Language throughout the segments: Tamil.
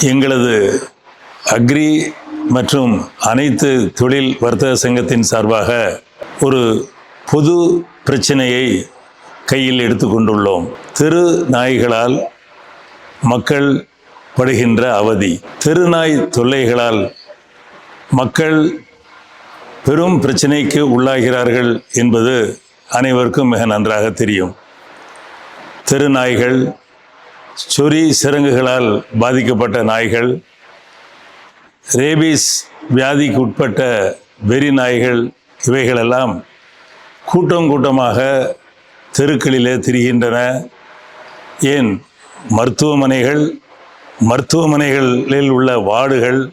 எங்களது அக்ரி மற்றும் அனைத்து தொழில் வர்த்தக சங்கத்தின் சார்பாக ஒரு பொது பிரச்சனையை கையில் எடுத்துக்கொண்டுள்ளோம் தெரு நாய்களால் மக்கள் படுகின்ற அவதி. தெருநாய் தொல்லைகளால் மக்கள் பெரும் பிரச்சனைக்கு உள்ளாகிறார்கள் என்பது அனைவருக்கும் மிக நன்றாக தெரியும். தெருநாய்கள் சொறி சிறங்குகளால் பாதிக்கப்பட்ட நாய்கள் ரேபீஸ் வியாதிக்கு உட்பட்ட வெறி நாய்கள் இவைகளெல்லாம் கூட்டம் கூட்டமாக தெருக்களிலே திரிகின்றன. ஏன்? மருத்துவமனைகள் மருத்துவமனைகளில் உள்ள வார்டுகள்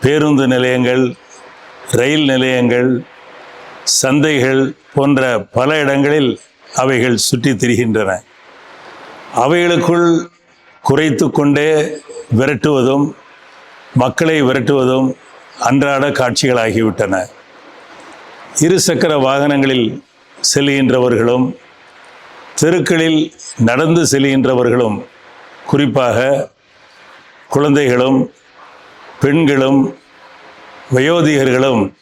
பேருந்து நிலையங்கள் ரயில் நிலையங்கள் சந்தைகள் போன்ற பல இடங்களில் அவைகள் சுற்றித் திரிகின்றன. அவைகளுக்குள் குறைத்து கொண்டே விரட்டுவதும் மக்களை விரட்டுவதும் அன்றாட காட்சிகளாகிவிட்டன. இருசக்கர வாகனங்களில் செல்கின்றவர்களும் தெருக்களில் நடந்து செல்கின்றவர்களும் குறிப்பாக குழந்தைகளும் பெண்களும் வயோதிகர்களும்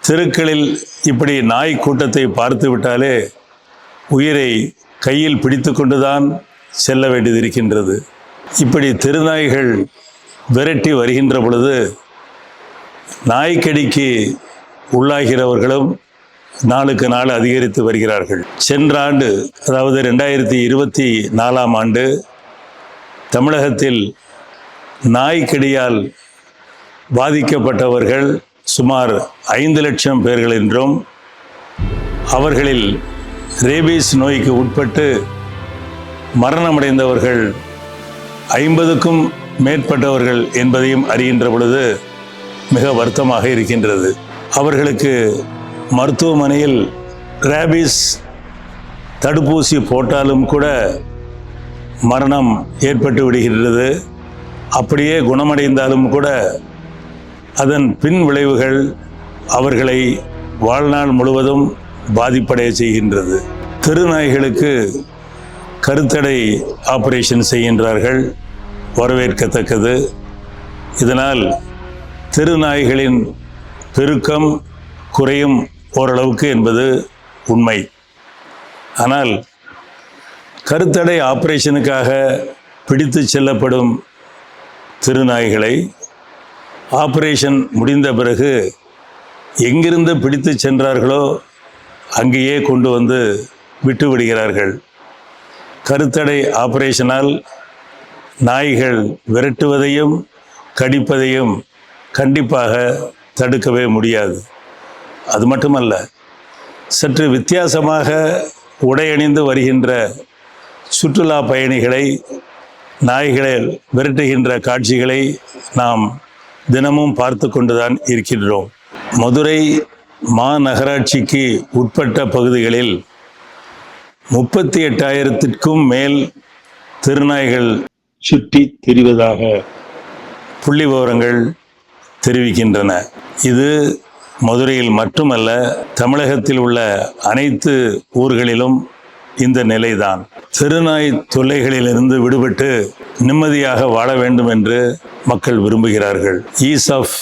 தெருக்களில் இப்படி நாய் கூட்டத்தை பார்த்து விட்டாலே உயிரை கையில் பிடித்து கொண்டுதான் செல்ல வேண்டியது இருக்கின்றது. இப்படி தெருநாய்கள் விரட்டி வருகின்ற பொழுது நாய்க்கடிக்கு உள்ளாகிறவர்களும் நாளுக்கு நாள் அதிகரித்து வருகிறார்கள். சென்ற ஆண்டு அதாவது ரெண்டாயிரத்தி இருபத்தி நாலாம் ஆண்டு தமிழகத்தில் நாய்க்கடியால் பாதிக்கப்பட்டவர்கள் சுமார் ஐந்து லட்சம் பேர்கள் என்றும் அவர்களில் ரேபீஸ் நோய்க்கு உட்பட்டு மரணமடைந்தவர்கள் ஐம்பதுக்கும் மேற்பட்டவர்கள் என்பதையும் அறிகின்ற பொழுது மிக வருத்தமாக இருக்கின்றது. அவர்களுக்கு மருத்துவமனையில் ரேபீஸ் தடுப்பூசி போட்டாலும் கூட மரணம் ஏற்பட்டு விடுகின்றது. அப்படியே குணமடைந்தாலும் கூட அதன் பின் விளைவுகள் அவர்களை வாழ்நாள் முழுவதும் பாதிப்படைய செய்கின்றது. திருநாய்களுக்கு கருத்தடை ஆபரேஷன் செய்கின்றார்கள். வரவேற்கத்தக்கது. இதனால் திருநாய்களின் பெருக்கம் குறையும் ஓரளவுக்கு என்பது உண்மை. ஆனால் கருத்தடை ஆபரேஷனுக்காக பிடித்து செல்லப்படும் திருநாய்களை ஆபரேஷன் முடிந்த பிறகு எங்கிருந்து பிடித்து சென்றார்களோ அங்கேயே கொண்டு வந்து விட்டு விடுகிறார்கள். கருத்தடை ஆபரேஷனால் நாய்கள் விரட்டுவதையும் கடிப்பதையும் கண்டிப்பாக தடுக்கவே முடியாது. அது மட்டுமல்ல சற்று வித்தியாசமாக உடையணிந்து வருகின்ற சுற்றுலா பயணிகளை நாய்களை விரட்டுகின்ற காட்சிகளை நாம் தினமும் பார்த்து கொண்டுதான் இருக்கின்றோம் மதுரை மாநகராட்சிக்கு உட்பட்ட பகுதிகளில் முப்பத்தி எட்டாயிரத்திற்கும் மேல் திருநாய்கள் சுற்றி திரிவதாக புள்ளி விவரங்கள் தெரிவிக்கின்றன. இது மதுரையில் மட்டுமல்ல தமிழகத்தில் உள்ள அனைத்து ஊர்களிலும் இந்த நிலைதான். திருநாய் தொல்லைகளிலிருந்து விடுபட்டு நிம்மதியாக வாழ வேண்டும் என்று மக்கள் விரும்புகிறார்கள். Ease of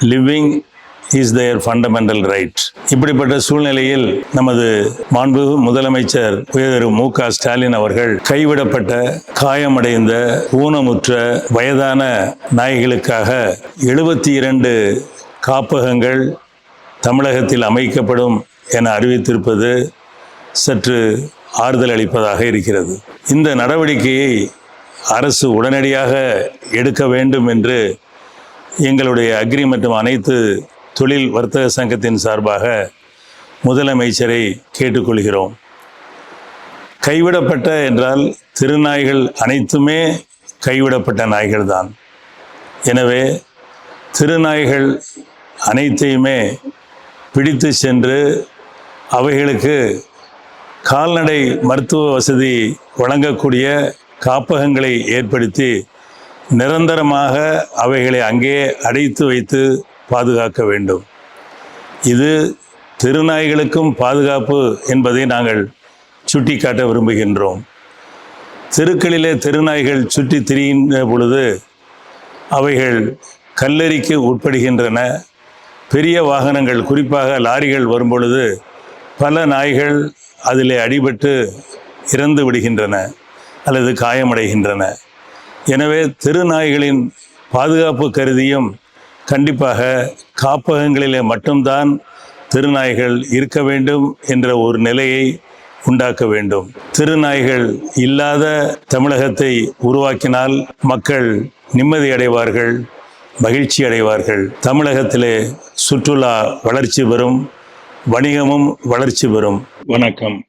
living is their fundamental right இப்படிப்பட்ட சூழ்நிலையில் நமது மாண்பு முதலமைச்சர் உயர் மு. க. ஸ்டாலின் அவர்கள் கைவிடப்பட்ட காயமடைந்த ஊனமுற்ற வயதான நாய்களுக்காக எழுபத்தி இரண்டு காப்பகங்கள் தமிழகத்தில் அமைக்கப்படும் என அறிவித்திருப்பது சற்று ஆறுதல் அளிப்பதாக இருக்கிறது. இந்த நடவடிக்கையை அரசு உடனடியாக எடுக்க வேண்டும் என்று எங்களுடைய அக்ரி மற்றும் அனைத்து தொழில் வர்த்தக சங்கத்தின் சார்பாக முதலமைச்சரை கேட்டுக்கொள்கிறோம். கைவிடப்பட்ட என்றால் திருநாய்கள் அனைத்துமே கைவிடப்பட்ட நாய்கள்தான். எனவே திருநாய்கள் அனைத்தையுமே பிடித்து சென்று அவைகளுக்கு கால்நடை மருத்துவ வசதி வழங்கக்கூடிய காப்பகங்களை ஏற்படுத்தி நிரந்தரமாக அவைகளை அங்கே அடைத்து வைத்து பாதுகாக்க வேண்டும். இது திருநாய்களுக்கும் பாதுகாப்பு என்பதை நாங்கள் சுட்டிக்காட்ட விரும்புகின்றோம். தெருக்களிலே திருநாய்கள் சுற்றி திரிகின்ற பொழுது அவைகள் கல்லறிக்கு உட்படுகின்றன. பெரிய வாகனங்கள் குறிப்பாக லாரிகள் வரும்பொழுது பல நாய்கள் அதிலே அடிபட்டு இறந்து விடுகின்றன அல்லது காயமடைகின்றன. எனவே தெருநாய்களின் பாதுகாப்பு கருதியும் கண்டிப்பாக காப்பகங்களிலே மட்டும்தான் திருநாய்கள் இருக்க வேண்டும் என்ற ஒரு நிலையை உண்டாக்க வேண்டும். திருநாய்கள் இல்லாத தமிழகத்தை உருவாக்கினால் மக்கள் நிம்மதி அடைவார்கள் மகிழ்ச்சி அடைவார்கள். தமிழகத்திலே சுற்றுலா வளர்ச்சி பெறும் வணிகமும் வளர்ச்சி பெறும். வணக்கம்.